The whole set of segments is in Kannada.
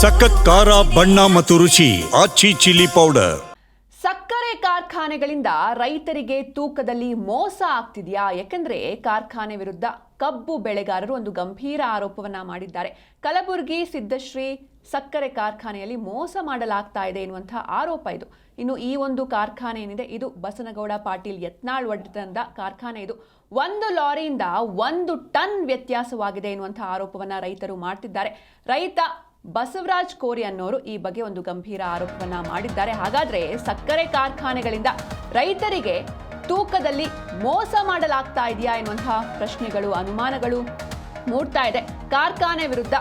ಸಖತ್ ಖಾರ, ಬಣ್ಣ ಮತ್ತು ರುಚಿ, ಆಚಿ ಚಿಲ್ಲಿ ಪೌಡರ್. ಸಕ್ಕರೆ ಕಾರ್ಖಾನೆಗಳಿಂದ ರೈತರಿಗೆ ತೂಕದಲ್ಲಿ ಮೋಸ ಆಗ್ತಿದೆಯಾ? ಯಾಕಂದ್ರೆ ಕಾರ್ಖಾನೆ ವಿರುದ್ಧ ಕಬ್ಬು ಬೆಳೆಗಾರರು ಒಂದು ಗಂಭೀರ ಆರೋಪವನ್ನ ಮಾಡಿದ್ದಾರೆ. ಕಲಬುರಗಿ ಸಿದ್ದಶ್ರೀ ಸಕ್ಕರೆ ಕಾರ್ಖಾನೆಯಲ್ಲಿ ಮೋಸ ಮಾಡಲಾಗ್ತಾ ಇದೆ ಎನ್ನುವಂತಹ ಆರೋಪ ಇದು. ಇನ್ನು ಈ ಒಂದು ಕಾರ್ಖಾನೆ ಏನಿದೆ? ಇದು ಬಸನಗೌಡ ಪಾಟೀಲ್ ಯತ್ನಾಳ್ ಒಡೆತನದ ಕಾರ್ಖಾನೆ ಇದು. ಒಂದು ಲಾರಿಯಿಂದ ಒಂದು ಟನ್ ವ್ಯತ್ಯಾಸವಾಗಿದೆ ಎನ್ನುವಂತಹ ಆರೋಪವನ್ನ ರೈತರು ಮಾಡ್ತಿದ್ದಾರೆ. ರೈತ ಬಸವರಾಜ್ ಕೋರಿ ಅನ್ನೋರು ಈ ಬಗ್ಗೆ ಒಂದು ಗಂಭೀರ ಆರೋಪವನ್ನ ಮಾಡಿದ್ದಾರೆ. ಹಾಗಾದ್ರೆ ಸಕ್ಕರೆ ಕಾರ್ಖಾನೆಗಳಿಂದ ರೈತರಿಗೆ ತೂಕದಲ್ಲಿ ಮೋಸ ಮಾಡಲಾಗ್ತಾ ಇದೆಯಾ ಎನ್ನುವಂತಹ ಪ್ರಶ್ನೆಗಳು, ಅನುಮಾನಗಳು ಮೂಡ್ತಾ ಇದೆ. ಕಾರ್ಖಾನೆ ವಿರುದ್ಧ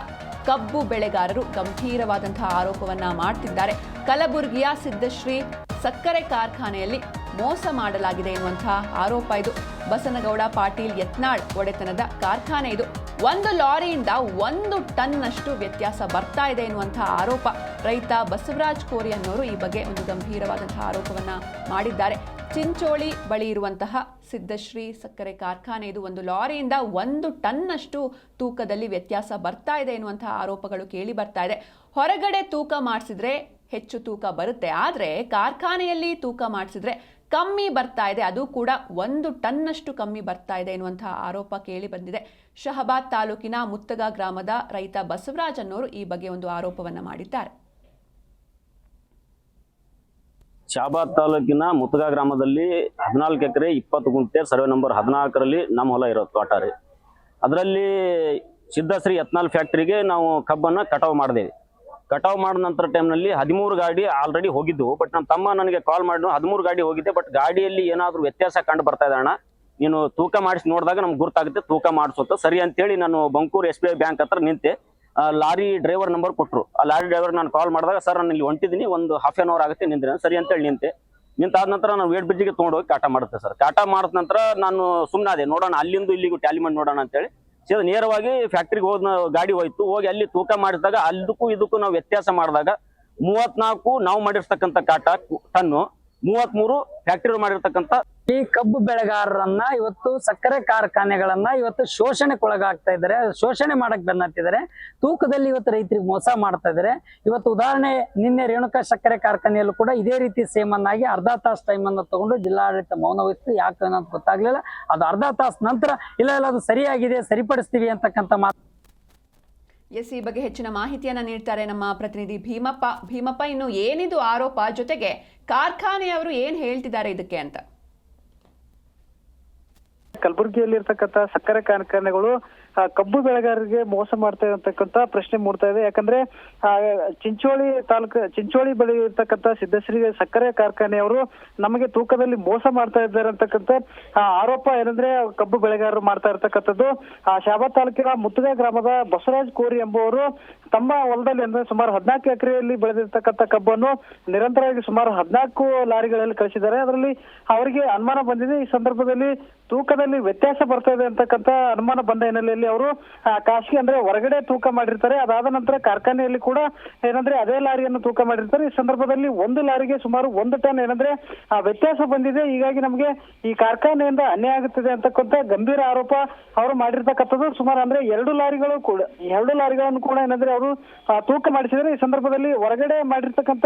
ಕಬ್ಬು ಬೆಳೆಗಾರರು ಗಂಭೀರವಾದಂತಹ ಆರೋಪವನ್ನ ಮಾಡ್ತಿದ್ದಾರೆ. ಕಲಬುರಗಿಯ ಸಿದ್ದಶ್ರೀ ಸಕ್ಕರೆ ಕಾರ್ಖಾನೆಯಲ್ಲಿ ಮೋಸ ಮಾಡಲಾಗಿದೆ ಎನ್ನುವಂತಹ ಆರೋಪ ಇದು. ಬಸನಗೌಡ ಪಾಟೀಲ್ ಯತ್ನಾಳ್ ಒಡೆತನದ ಕಾರ್ಖಾನೆ ಇದು. ಒಂದು ಲಾರಿಯಿಂದ ಒಂದು ಟನ್ನಷ್ಟು ವ್ಯತ್ಯಾಸ ಬರ್ತಾ ಇದೆ ಎನ್ನುವಂತಹ ಆರೋಪ. ರೈತ ಬಸವರಾಜ್ ಕೋರಿ ಅನ್ನೋರು ಈ ಬಗ್ಗೆ ಒಂದು ಗಂಭೀರವಾದಂತಹ ಆರೋಪವನ್ನ ಮಾಡಿದ್ದಾರೆ. ಚಿಂಚೋಳಿ ಬಳಿ ಇರುವಂತಹ ಸಿದ್ದಶ್ರೀ ಸಕ್ಕರೆ ಕಾರ್ಖಾನೆ ಇದು ಒಂದು ಲಾರಿಯಿಂದ ಒಂದು ಟನ್ನಷ್ಟು ತೂಕದಲ್ಲಿ ವ್ಯತ್ಯಾಸ ಬರ್ತಾ ಇದೆ ಎನ್ನುವಂತಹ ಆರೋಪಗಳು ಕೇಳಿ ಬರ್ತಾ ಇದೆ. ಹೊರಗಡೆ ತೂಕ ಮಾಡಿಸಿದ್ರೆ ಹೆಚ್ಚು ತೂಕ ಬರುತ್ತೆ. ಆದರೆ ಕಾರ್ಖಾನೆಯಲ್ಲಿ ತೂಕ ಮಾಡಿಸಿದ್ರೆ ಕಮ್ಮಿ ಬರ್ತಾ ಇದೆ. ಅದು ಕೂಡ ಒಂದು ಟನ್ನಷ್ಟು ಕಮ್ಮಿ ಬರ್ತಾ ಇದೆ ಎನ್ನುವಂತಹ ಆರೋಪ ಕೇಳಿ ಬಂದಿದೆ. ಶಹಬಾದ್ ತಾಲೂಕಿನ ಮುತ್ತಗ ಗ್ರಾಮದ ರೈತ ಬಸವರಾಜ್ ಅನ್ನೋರು ಈ ಬಗ್ಗೆ ಒಂದು ಆರೋಪವನ್ನು ಮಾಡಿದ್ದಾರೆ. ಶಹಬಾದ್ ತಾಲೂಕಿನ ಮುತ್ತಗ ಗ್ರಾಮದಲ್ಲಿ ಹದಿನಾಲ್ಕು ಎಕರೆ ಇಪ್ಪತ್ತು ಗುಂಟೆ ಸರ್ವೆ ನಂಬರ್ ಹದಿನಾಲ್ಕರಲ್ಲಿ ನಮ್ಮ ಹೊಲ ಇರೋ ತೋಟ ಅದರಲ್ಲಿ ಸಿದ್ದಶ್ರೀ ಯತ್ನಾಲ್ ಫ್ಯಾಕ್ಟ್ರಿಗೆ ನಾವು ಕಬ್ಬನ್ನು ಕಟಾವು ಮಾಡಿದೇವೆ. ಕಟಾವು ಮಾಡಿದ ನಂತರ ಟೈಮ್ನಲ್ಲಿ ಹದಿಮೂರು ಗಾಡಿ ಆಲ್ರೆಡಿ ಹೋಗಿದ್ದವು ಬಟ್ ನಮ್ಮ ತಮ್ಮ ನನಗೆ ಕಾಲ್ ಮಾಡಿ ಹದಿಮೂರು ಗಾಡಿ ಹೋಗಿದ್ದೆ ಬಟ್ ಗಾಡಿಯಲ್ಲಿ ಏನಾದರೂ ವ್ಯತ್ಯಾಸ ಕಂಡು ಬರ್ತಾ ಇದೆ ಅಣ್ಣ. ನೀನು ತೂಕ ಮಾಡಿಸಿ ನೋಡಿದಾಗ ನಮ್ಗೆ ಗುರ್ತಾಗುತ್ತೆ, ತೂಕ ಮಾಡಿಸುತ್ತ ಸರಿ ಅಂತೇಳಿ ನಾನು Bankuru S B I bank ಹತ್ರ ನಿಂತೆ ಲಾರಿ ಡ್ರೈವರ್ ನಂಬರ್ ಕೊಟ್ಟರು ಆ ಲಾರಿ ಡ್ರೈವರ್ ನಾನು ಕಾಲ್ ಮಾಡಿದಾಗ, ಸರ್, ನಾನು ಇಲ್ಲಿ ಹೊಂಟಿದ್ದೀನಿ, ಒಂದು ಹಾಫ್ ಆನ್ ಅವರ್ ಆಗುತ್ತೆ ನಿಂದ್ರೆ ಸರಿ ಅಂತೇಳಿ ನಿಂತೆ. ನಿಂತಾದ ನಂತರ ನಾನು ವೇಟ್ ಬ್ರಿಡ್ಜಿಗೆ ತೊಗೊಂಡೋಗಿ ಕಾಟ ಮಾಡುತ್ತೆ, ಸರ್. ಕಾಟ ಮಾಡಿದ ನಂತರ ನಾನು ಸುಮ್ಮನೆ ಅದೇ ನೋಡೋಣ, ಅಲ್ಲಿಂದ ಇಲ್ಲಿಗೂ ಟ್ಯಾಲಿ ಮಾಡಿ ನೋಡೋಣ ಅಂತೇಳಿ ಸೀದಾ ನೇರವಾಗಿ ಫ್ಯಾಕ್ಟ್ರಿಗೆ ಹೋದ ಗಾಡಿ ಹೋಯ್ತು. ಹೋಗಿ ಅಲ್ಲಿ ತೂಕ ಮಾಡಿದಾಗ ಅಲ್ಲದಕ್ಕೂ ಇದಕ್ಕೂ ನಾವು ವ್ಯತ್ಯಾಸ ಮಾಡಿದಾಗ ಮೂವತ್ನಾಲ್ಕು ನಾವು ಮಾಡಿರ್ತಕ್ಕಂಥ ಕಾಟ ಟನ್ನು, ಮೂವತ್ಮೂರು ಫ್ಯಾಕ್ಟ್ರಿ ಮಾಡಿರ್ತಕ್ಕಂಥ ಈ ಕಬ್ಬು ಬೆಳೆಗಾರರನ್ನ ಇವತ್ತು ಸಕ್ಕರೆ ಕಾರ್ಖಾನೆಗಳನ್ನ ಇವತ್ತು ಶೋಷಣೆಗೊಳಗಾಗ್ತಾ ಇದ್ದಾರೆ. ಶೋಷಣೆ ಮಾಡಕ್ ಬೆನ್ನತ್ತಿದ್ದಾರೆ. ತೂಕದಲ್ಲಿ ಇವತ್ತು ರೈತರಿಗೆ ಮೋಸ ಮಾಡ್ತಾ ಇದ್ದಾರೆ. ಇವತ್ತು ಉದಾಹರಣೆ, ನಿನ್ನೆ ರೇಣುಕಾ ಸಕ್ಕರೆ ಕಾರ್ಖಾನೆಯಲ್ಲೂ ಕೂಡ ಇದೇ ರೀತಿ ಸೇಮ್ ಅನ್ನಾಗಿ ಅರ್ಧ ತಾಸು ಟೈಮ್ ಅನ್ನು ತಗೊಂಡು ಜಿಲ್ಲಾಡಳಿತ ಮೌನ ವಹಿಸ್ತು. ಯಾಕೆ ಅನ್ನೋದು ಗೊತ್ತಾಗ್ಲಿಲ್ಲ. ಅದು ಅರ್ಧ ತಾಸು ನಂತರ, ಇಲ್ಲ ಇಲ್ಲ, ಅದು ಸರಿಯಾಗಿದೆ, ಸರಿಪಡಿಸ್ತೀವಿ ಅಂತಕ್ಕಂಥ ಮಾತು. ಎಸ್, ಈ ಬಗ್ಗೆ ಹೆಚ್ಚಿನ ಮಾಹಿತಿಯನ್ನ ನೀಡ್ತಾರೆ ನಮ್ಮ ಪ್ರತಿನಿಧಿ ಭೀಮಪ್ಪ. ಭೀಮಪ್ಪ, ಇನ್ನು ಏನಿದು ಆರೋಪ ಜೊತೆಗೆ ಕಾರ್ಖಾನೆಯವರು ಏನ್ ಹೇಳ್ತಿದ್ದಾರೆ ಇದಕ್ಕೆ ಅಂತ? ಕಲಬುರಗಿಯಲ್ಲಿ ಇರ್ತಕ್ಕಂಥ ಸಕ್ಕರೆ ಕಾರ್ಖಾನೆಗಳು ಕಬ್ಬು ಬೆಳೆಗಾರರಿಗೆ ಮೋಸ ಮಾಡ್ತಾ ಇರತಕ್ಕಂತ ಪ್ರಶ್ನೆ ಮೂಡ್ತಾ ಇದೆ. ಯಾಕಂದ್ರೆ ಚಿಂಚೋಳಿ ತಾಲೂಕು, ಚಿಂಚೋಳಿ ಬಳಿ ಇರ್ತಕ್ಕಂತ ಸಿದ್ದಶ್ರೀ ಸಕ್ಕರೆ ಕಾರ್ಖಾನೆಯವರು ನಮಗೆ ತೂಕದಲ್ಲಿ ಮೋಸ ಮಾಡ್ತಾ ಇದ್ದಾರೆ ಅಂತಕ್ಕಂತ ಆರೋಪ ಏನಂದ್ರೆ, ಕಬ್ಬು ಬೆಳೆಗಾರರು ಮಾಡ್ತಾ ಇರ್ತಕ್ಕಂಥದ್ದು. ಆ, ಶಾಬಾ ತಾಲೂಕಿನ ಮುತ್ತಗ ಗ್ರಾಮದ ಬಸವರಾಜ್ ಕೋರಿ ಎಂಬುವರು ತಮ್ಮ ಹೊಲದಲ್ಲಿ ಅಂದ್ರೆ ಸುಮಾರು ಹದಿನಾಲ್ಕು ಎಕರೆಯಲ್ಲಿ ಬೆಳೆದಿರ್ತಕ್ಕಂಥ ಕಬ್ಬನ್ನು ನಿರಂತರವಾಗಿ ಸುಮಾರು ಹದಿನಾಲ್ಕು ಲಾರಿಗಳಲ್ಲಿ ಕಳಿಸಿದ್ದಾರೆ. ಅದರಲ್ಲಿ ಅವರಿಗೆ ಅನುಮಾನ ಬಂದಿದೆ. ಈ ಸಂದರ್ಭದಲ್ಲಿ ತೂಕದಲ್ಲಿ ವ್ಯತ್ಯಾಸ ಬರ್ತಾ ಇದೆ ಅಂತಕ್ಕಂಥ ಅನುಮಾನ ಬಂದ ಹಿನ್ನೆಲೆಯಲ್ಲಿ ಅವರು ಆ, ಖಾಸಗಿ ಅಂದ್ರೆ ಹೊರಗಡೆ ತೂಕ ಮಾಡಿರ್ತಾರೆ. ಅದಾದ ನಂತರ ಕಾರ್ಖಾನೆಯಲ್ಲಿ ಕೂಡ ಏನಂದ್ರೆ ಅದೇ ಲಾರಿಯನ್ನು ತೂಕ ಮಾಡಿರ್ತಾರೆ. ಈ ಸಂದರ್ಭದಲ್ಲಿ ಒಂದು ಲಾರಿಗೆ ಸುಮಾರು ಒಂದು ಟನ್ ಏನಂದ್ರೆ ವ್ಯತ್ಯಾಸ ಬಂದಿದೆ. ಹೀಗಾಗಿ ನಮಗೆ ಈ ಕಾರ್ಖಾನೆಯಿಂದ ಅನ್ಯಾಯ ಆಗುತ್ತದೆ ಅಂತಕ್ಕಂಥ ಗಂಭೀರ ಆರೋಪ ಅವರು ಮಾಡಿರ್ತಕ್ಕಂಥದ್ದು. ಸುಮಾರು ಅಂದ್ರೆ ಎರಡು ಲಾರಿಗಳು ಕೂಡ ಎರಡು ಲಾರಿಗಳನ್ನು ಕೂಡ ಏನಂದ್ರೆ ಅವರು ತೂಕ ಮಾಡಿಸಿದರೆ ಈ ಸಂದರ್ಭದಲ್ಲಿ ಹೊರಗಡೆ ಮಾಡಿರ್ತಕ್ಕಂಥ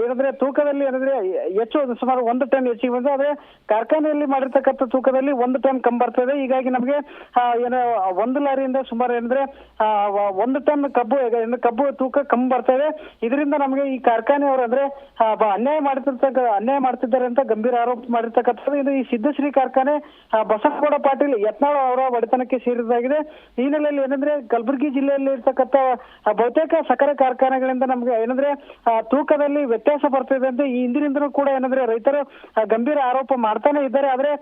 ಏನಂದ್ರೆ ತೂಕದಲ್ಲಿ ಏನಂದ್ರೆ ಹೆಚ್ಚು ಸುಮಾರು ಒಂದು ಟನ್ ಹೆಚ್ಚಿಗೆ ಬಂದ್ರೆ ಆದ್ರೆ ಕಾರ್ಖಾನೆಯಲ್ಲಿ ಮಾಡಿರ್ತಕ್ಕಂಥ ತೂಕದಲ್ಲಿ ಒಂದು ಟನ್ ಕಮ್ಮಿ ಬರ್ತದೆ. ಹೀಗಾಗಿ ನಮಗೆ ಆ, ಒಂದು ಲಾರಿಯಿಂದ ಸುಮಾರು ಏನಂದ್ರೆ ಒಂದು ಟನ್ ಕಬ್ಬು ಕಬ್ಬು ತೂಕ ಕಮ್ಮಿ ಬರ್ತದೆ ಇದರಿಂದ ನಮಗೆ ಈ ಕಾರ್ಖಾನೆಯವರು ಅಂದ್ರೆ ಅನ್ಯಾಯ ಮಾಡ್ತಿರ್ತಕ್ಕ, ಅನ್ಯಾಯ ಮಾಡ್ತಿದ್ದಾರೆ ಅಂತ ಗಂಭೀರ ಆರೋಪ ಮಾಡಿರ್ತಕ್ಕಂಥದ್ದು. ಇದು ಈ ಸಿದ್ದಶ್ರೀ ಕಾರ್ಖಾನೆ ಬಸವಗೌಡ ಪಾಟೀಲ್ ಯತ್ನಾಳ ಅವರ ಒಡೆತನಕ್ಕೆ ಸೇರಿದಾಗಿದೆ ಈ ಹಿನ್ನೆಲೆಯಲ್ಲಿ ಏನಂದ್ರೆ, ಕಲಬುರಗಿ ಜಿಲ್ಲೆಯಲ್ಲಿ ಇರ್ತಕ್ಕಂಥ ಬಹುತೇಕ ಸಕ್ಕರೆ ಕಾರ್ಖಾನೆಗಳಿಂದ ನಮ್ಗೆ ಏನಂದ್ರೆ ತೂಕದಲ್ಲಿ ವ್ಯತ್ಯಾಸ ಬರ್ತಿದೆ ಅಂತ ಈ ಹಿಂದಿನಿಂದನೂ ಕೂಡ ಏನಂದ್ರೆ, ರೈತರು ಗಂಭೀರ ಆರೋಪ ಮಾಡ್ತಾನೆ ಇದ್ದಾರೆ. ಆದ್ರೆ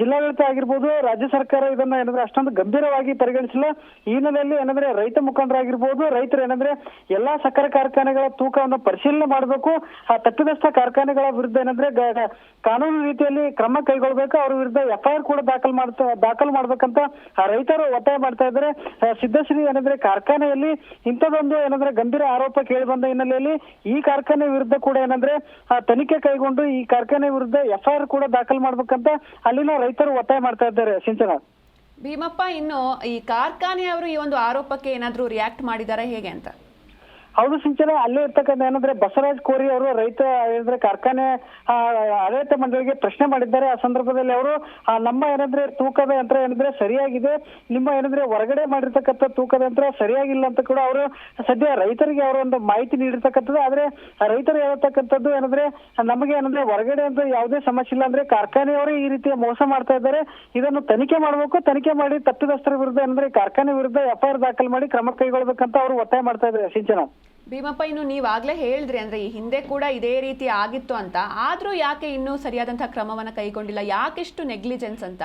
ಜಿಲ್ಲಾಡಳಿತ ಆಗಿರ್ಬೋದು, ರಾಜ್ಯ ಸರ್ಕಾರ ಇದನ್ನ ಏನಂದ್ರೆ ಅಷ್ಟೊಂದು ಗಂಭೀರವಾಗಿ ಪರಿಗಣಿಸಿಲ್ಲ. ಈ ಹಿನ್ನೆಲೆಯಲ್ಲಿ ಏನಂದ್ರೆ ರೈತ ಮುಖಂಡರಾಗಿರ್ಬೋದು, ರೈತರು ಏನಂದ್ರೆ ಎಲ್ಲಾ ಸಕ್ಕರೆ ಕಾರ್ಖಾನೆಗಳ ತೂಕವನ್ನು ಪರಿಶೀಲನೆ ಮಾಡಬೇಕು. ಆ ತಪ್ಪಿದಸ್ಥ ಕಾರ್ಖಾನೆಗಳ ವಿರುದ್ಧ ಏನಂದ್ರೆ ಕಾನೂನು ರೀತಿಯಲ್ಲಿ ಕ್ರಮ ಕೈಗೊಳ್ಳಬೇಕು ಅವ್ರ ವಿರುದ್ಧ ಎಫ್ಐಆರ್ ಕೂಡ ದಾಖಲು ಮಾಡ್ತಾ, ದಾಖಲು ಮಾಡ್ಬೇಕಂತ ರೈತರು ಒತ್ತಾಯ ಮಾಡ್ತಾ ಇದ್ದಾರೆ. ಸಿದ್ದಶ್ರೀ ಏನಂದ್ರೆ ಕಾರ್ಖಾನೆಯಲ್ಲಿ ಇಂಥದೊಂದು ಏನಂದ್ರೆ ಗಂಭೀರ ಆರೋಪ ಕೇಳಿ ಬಂದ ಹಿನ್ನೆಲೆಯಲ್ಲಿ ಈ ಕಾರ್ಖಾನೆ ವಿರುದ್ಧ ಕೂಡ ಏನಂದ್ರೆ ತನಿಖೆ ಕೈಗೊಂಡು ಈ ಕಾರ್ಖಾನೆ ವಿರುದ್ಧ ಎಫ್ಐಆರ್ ಕೂಡ ದಾಖಲು ಮಾಡ್ಬೇಕಂತ ಅಲ್ಲಿನ ರೈತರು ಒತ್ತಾಯ ಮಾಡ್ತಾ ಇದ್ದಾರೆ. ಸಿಂಚನ. ಭೀಮಪ್ಪ ಇನ್ನು ಈ ಕಾರ್ಖಾನೆಯವರು ಈ ಒಂದು ಆರೋಪಕ್ಕೆ ಏನಾದರೂ ರಿಯಾಕ್ಟ್ ಮಾಡಿದ್ದಾರೆ ಹೇಗೆ ಅಂತ? ಹೌದು ಸಿಂಚನ, ಅಲ್ಲೇ ಇರ್ತಕ್ಕಂಥ ಏನಂದ್ರೆ ಬಸವರಾಜ್ ಕೋರಿ ಅವರು ರೈತ ಏನಂದ್ರೆ ಕಾರ್ಖಾನೆ ಆಡಳಿತ ಮಂಡಳಿಗೆ ಪ್ರಶ್ನೆ ಮಾಡಿದ್ದಾರೆ. ಆ ಸಂದರ್ಭದಲ್ಲಿ ಅವರು ನಮ್ಮ ಏನಂದ್ರೆ ತೂಕದ ಯಂತ್ರ ಏನಂದ್ರೆ ಸರಿಯಾಗಿದೆ. ನಿಮ್ಮ ಏನಂದ್ರೆ ಹೊರಗಡೆ ಮಾಡಿರ್ತಕ್ಕಂಥ ತೂಕದ ಯಂತ್ರ ಸರಿಯಾಗಿಲ್ಲ ಅಂತ ಕೂಡ ಅವರು ಸದ್ಯ ರೈತರಿಗೆ ಅವರು ಒಂದು ಮಾಹಿತಿ ನೀಡಿರ್ತಕ್ಕಂಥದ್ದು. ಆದ್ರೆ ರೈತರು ಹೇಳತಕ್ಕಂಥದ್ದು ಏನಂದ್ರೆ, ನಮಗೆ ಏನಂದ್ರೆ ಹೊರಗಡೆ ಅಂತ ಯಾವುದೇ ಸಮಸ್ಯೆ ಇಲ್ಲ. ಅಂದ್ರೆ ಕಾರ್ಖಾನೆಯವರೇ ಈ ರೀತಿಯ ಮೋಸ ಮಾಡ್ತಾ ಇದ್ದಾರೆ. ಇದನ್ನು ತನಿಖೆ ಮಾಡಬೇಕು. ತನಿಖೆ ಮಾಡಿ ತಪ್ಪಿದಸ್ಥರ ವಿರುದ್ಧ ಏನಂದ್ರೆ ಕಾರ್ಖಾನೆ ವಿರುದ್ಧ ಎಫ್ಐಆರ್ ದಾಖಲು ಮಾಡಿ ಕ್ರಮ ಕೈಗೊಳ್ಳಬೇಕಂತ ಅವರು ಒತ್ತಾಯ ಮಾಡ್ತಾ ಇದ್ದಾರೆ ಸಿಂಚನ. ಭೀಮಪ್ಪ, ಇನ್ನು ನೀವಾಗಲೇ ಹೇಳಿದ್ರಿ ಅಂದರೆ ಈ ಹಿಂದೆ ಕೂಡ ಇದೇ ರೀತಿ ಆಗಿತ್ತು ಅಂತ. ಆದರೂ ಯಾಕೆ ಇನ್ನೂ ಸರಿಯಾದಂಥ ಕ್ರಮವನ್ನು ಕೈಗೊಂಡಿಲ್ಲ? ಯಾಕೆಷ್ಟು ನೆಗ್ಲಿಜೆನ್ಸ್ ಅಂತ?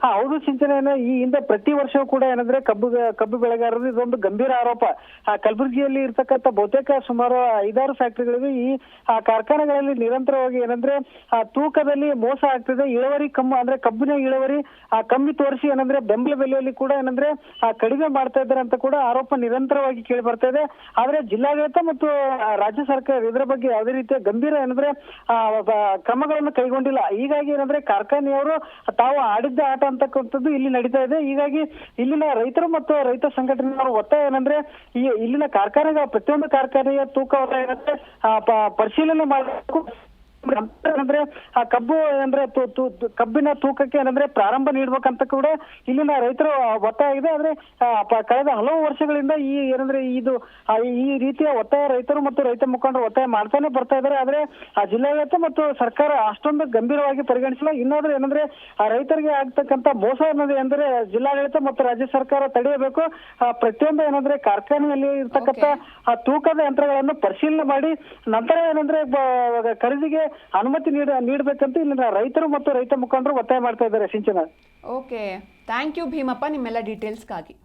ಹಾ ಹೌದು ಚಿಂತನೆಯನ್ನ ಈ ಹಿಂದೆ ಪ್ರತಿ ವರ್ಷವೂ ಕೂಡ ಏನಂದ್ರೆ ಕಬ್ಬು ಕಬ್ಬು ಬೆಳೆಗಾರರು ಇದೊಂದು ಗಂಭೀರ ಆರೋಪ. ಆ ಕಲಬುರಗಿಯಲ್ಲಿ ಇರ್ತಕ್ಕಂಥ ಬಹುತೇಕ ಸುಮಾರು ಐದಾರು ಫ್ಯಾಕ್ಟರಿಗಳಿವೆ ಈ ಆ ಕಾರ್ಖಾನೆಗಳಲ್ಲಿ ನಿರಂತರವಾಗಿ ಏನಂದ್ರೆ ಆ ತೂಕದಲ್ಲಿ ಮೋಸ ಆಗ್ತಿದೆ. ಇಳುವರಿ ಕಮ್ಮಿ ಅಂದ್ರೆ ಕಬ್ಬಿನ ಇಳುವರಿ ಆ ಕಮ್ಮಿ ತೋರಿಸಿ ಏನಂದ್ರೆ ಬೆಂಬಲ ಬೆಲೆಯಲ್ಲಿ ಕೂಡ ಏನಂದ್ರೆ ಆ ಕಡಿಮೆ ಮಾಡ್ತಾ ಇದ್ದಾರೆ ಅಂತ ಕೂಡ ಆರೋಪ ನಿರಂತರವಾಗಿ ಕೇಳಿ ಬರ್ತಾ ಇದೆ. ಆದ್ರೆ ಜಿಲ್ಲಾಡಳಿತ ಮತ್ತು ರಾಜ್ಯ ಸರ್ಕಾರ ಇದರ ಬಗ್ಗೆ ಯಾವುದೇ ರೀತಿಯ ಗಂಭೀರ ಏನಂದ್ರೆ ಆ, ಕ್ರಮಗಳನ್ನು ಕೈಗೊಂಡಿಲ್ಲ. ಹೀಗಾಗಿ ಏನಂದ್ರೆ ಕಾರ್ಖಾನೆಯವರು ತಾವು ಆಡಿದ್ದ ಆಟ ಅಂತಕ್ಕಂಥದ್ದು ಇಲ್ಲಿ ನಡೀತಾ ಇದೆ. ಹೀಗಾಗಿ ಇಲ್ಲಿನ ರೈತರು ಮತ್ತು ರೈತ ಸಂಘಟನೆಯವರು ಒತ್ತಾಯ ಏನಂದ್ರೆ, ಈ ಇಲ್ಲಿನ ಕಾರ್ಖಾನೆಗಳ, ಪ್ರತಿಯೊಂದು ಕಾರ್ಖಾನೆಯ ತೂಕವನ್ನ ಏನಂದ್ರೆ ಪರಿಶೀಲನೆ ಮಾಡಬೇಕು. ಏನಂದ್ರೆ ಆ ಕಬ್ಬು ಏನಂದ್ರೆ ತು- ಕಬ್ಬಿನ ತೂಕಕ್ಕೆ ಏನಂದ್ರೆ ಪ್ರಾರಂಭ ನೀಡ್ಬೇಕಂತ ಕೂಡ ಇಲ್ಲಿನ ರೈತರು ಒತ್ತಾಯ ಇದೆ. ಆದ್ರೆ ಕಳೆದ ಹಲವು ವರ್ಷಗಳಿಂದ ಈ ಏನಂದ್ರೆ ಇದು ಈ ರೀತಿಯ ಒತ್ತಾಯ ರೈತರು ಮತ್ತು ರೈತ ಮುಖಂಡರು ಒತ್ತಾಯ ಮಾಡ್ತಾನೆ ಬರ್ತಾ ಇದ್ದಾರೆ. ಆದ್ರೆ ಆ ಜಿಲ್ಲಾಡಳಿತ ಮತ್ತು ಸರ್ಕಾರ ಅಷ್ಟೊಂದು ಗಂಭೀರವಾಗಿ ಪರಿಗಣಿಸಿಲ್ಲ. ಇನ್ನಾದ್ರೂ ಏನಂದ್ರೆ ಆ ರೈತರಿಗೆ ಆಗ್ತಕ್ಕಂತ ಮೋಸ ಅನ್ನೋದು ಅಂದ್ರೆ ಜಿಲ್ಲಾಡಳಿತ ಮತ್ತು ರಾಜ್ಯ ಸರ್ಕಾರ ತಡೆಯಬೇಕು. ಆ, ಪ್ರತಿಯೊಂದು ಏನಂದ್ರೆ ಕಾರ್ಖಾನೆಯಲ್ಲಿ ಇರ್ತಕ್ಕಂತ ಆ ತೂಕದ ಯಂತ್ರಗಳನ್ನು ಪರಿಶೀಲನೆ ಮಾಡಿ ನಂತರ ಏನಂದ್ರೆ ಖರೀದಿಗೆ ಅನುಮತಿ ನೀಡ ನೀಡಬೇಕಂತ ಇಲ್ಲಿನ ರೈತರು ಮತ್ತು ರೈತ ಮುಖಂಡರು ಒತ್ತಾಯ ಮಾಡ್ತಾ ಇದ್ದಾರೆ Sinchana. Okay thank you Bheemappa, ನಿಮ್ಮೆಲ್ಲ ಡೀಟೇಲ್ಸ್ಗಾಗಿ